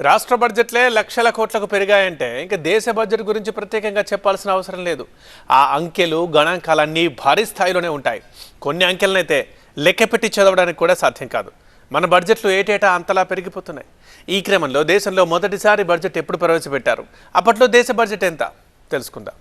రాష్ట్ర బడ్జెట్లే లక్షల కోట్లకు పెరిగాయంటే ఇంకా దేశ బడ్జెట్ గురించి ప్రత్యేకంగా చెప్పాల్సిన అవసరం లేదు. ఆ అంకెలు గణాంకాలన్నీ భారీ స్థాయిలోనే ఉంటాయి. కొన్ని అంకెలనైతే లెక్కపెట్టి చదవడానికి కూడా సాధ్యం కాదు. మన బడ్జెట్లు ఏటేటా అంతలా పెరిగిపోతున్నాయి. ఈ క్రమంలో దేశంలో మొదటిసారి బడ్జెట్ ఎప్పుడు ప్రవేశపెట్టారు? అప్పట్లో దేశ బడ్జెట్ ఎంత? తెలుసుకుందాం.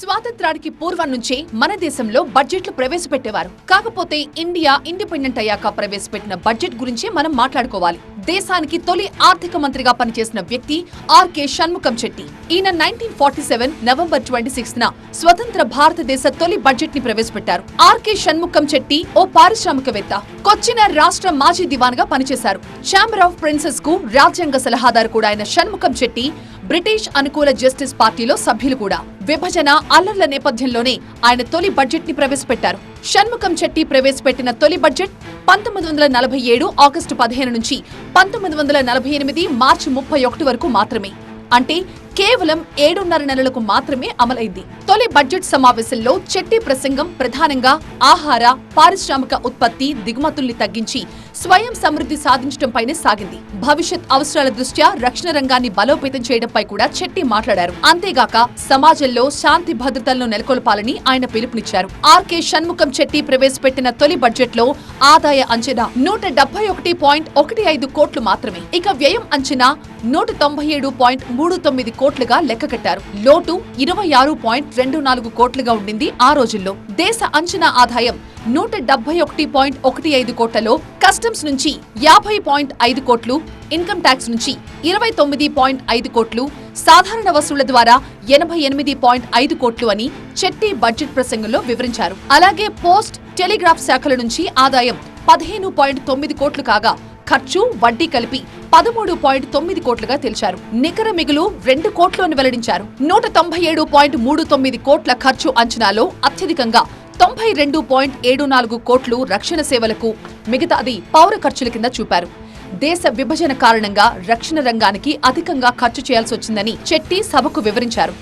స్వాతంత్రానికి పూర్వం నుంచే మన దేశంలో బడ్జెట్లు ప్రవేశపెట్టేవారు. కాకపోతే ఇండియా ఇండిపెండెంట్ అయ్యాక ప్రవేశపెట్టిన బడ్జెట్ గురించి మనం మాట్లాడుకోవాలి. దేశానికి తొలి ఆర్థిక మంత్రిగా పనిచేసిన వ్యక్తి ఆర్కే షణ్ముఖం చెట్టి. ఈయన nineteen forty seven November twenty six న స్వతంత్ర భారతదేశ తొలి బడ్జెట్ని ప్రవేశపెట్టారు ఆర్కే షణ్ముఖం చెట్టి ఓ పారిశ్రామికవేత్త కొచ్చిన రాష్ట్ర మాజీ దివాన్గా పనిచేశారు. ఛాంబర్ ఆఫ్ ప్రిన్సెస్కు రాజ్యాంగ సలహాదారు కూడా అయిన షణ్ముఖం చెట్టి బ్రిటిష్ అనుకూల జస్టిస్ పార్టీలో సభ్యులు కూడా. విభజన అల్లర్ల నేపథ్యంలోనే ఆయన తొలి బడ్జెట్ని ప్రవేశపెట్టారు. షణ్ముఖం చెట్టి ప్రవేశపెట్టిన తొలి బడ్జెట్ పంతొమ్మిది వందల నలభై ఏడు ఆగస్టు పదిహేను నుంచి పంతొమ్మిది వందల నలభై ఎనిమిది మార్చి ముప్పై ఒకటి వరకు మాత్రమే. అంటే కేవలం ఏడున్నర నెలలకు మాత్రమే అమలైంది. తొలి బడ్జెట్ సమావేశంలో చెట్టి ప్రసంగం ప్రధానంగా ఆహార పారిశ్రామిక ఉత్పత్తి దిగుమతుల్ని తగ్గించి స్వయం సమృద్ధి సాధించడంపైనే సాగింది. భవిష్యత్ అవసరాల దృష్ట్యా రక్షణ రంగాన్ని బలోపేతం చేయడంపై కూడా చెట్టి మాట్లాడారు. అంతేగాక సమాజంలో శాంతి భద్రతలను నెలకొల్పాలని ఆయన పిలుపునిచ్చారు. ఆర్కే షణ్ముఖం చెట్టి ప్రవేశపెట్టిన తొలి బడ్జెట్లో ఆదాయ అంచనా నూట డెబ్బై ఒకటి పాయింట్ ఒకటి ఐదు కోట్లు మాత్రమే. ఇక వ్యయం అంచనా నూట తొంభై ఏడు పాయింట్ మూడు తొమ్మిది కోట్లుగా లెక్కకట్టారు లోటు ఇరవై ఆరు పాయింట్ రెండు నాలుగు కోట్లుగా ఉండింది ఆ రోజుల్లో. దేశ అంచనా ఆదాయం నూట డెబ్బై ఒకటి పాయింట్ ఒకటి ఐదు కోట్లలో కస్టమ్స్ నుంచి యాభై పాయింట్ ఐదు కోట్లు ఇన్కమ్ ట్యాక్స్ నుంచి ఇరవై తొమ్మిది పాయింట్ ఐదు కోట్లు సాధారణ వసూళ్ళ ద్వారా ఎనభై ఎనిమిది పాయింట్ ఐదు కోట్లు అని చెట్టి బడ్జెట్ ప్రసంగంలో వివరించారు. అలాగే పోస్ట్ టెలిగ్రాఫ్ శాఖల నుంచి ఆదాయం పదిహేను పాయింట్ తొమ్మిది కోట్లు కాగా ఖర్చు వడ్డీ కలిపి పదమూడు పాయింట్ తొమ్మిది కోట్లుగా తెలిచారు. నికర మిగులు రెండు కోట్లు అని వెల్లడించారు. నూట తొంభై ఏడు పాయింట్ మూడు తొమ్మిది కోట్ల ఖర్చు అంచనాలో అత్యధికంగా తొంభై రెండు పాయింట్ ఏడు నాలుగు కోట్లు రక్షణ సేవలకు మిగతాది పౌర ఖర్చుల కింద చూపారు. దేశ విభజన కారణంగా రక్షణ రంగానికి అధికంగా ఖర్చు చేయాల్సి వచ్చిందని చెట్టి సభకు వివరించారు.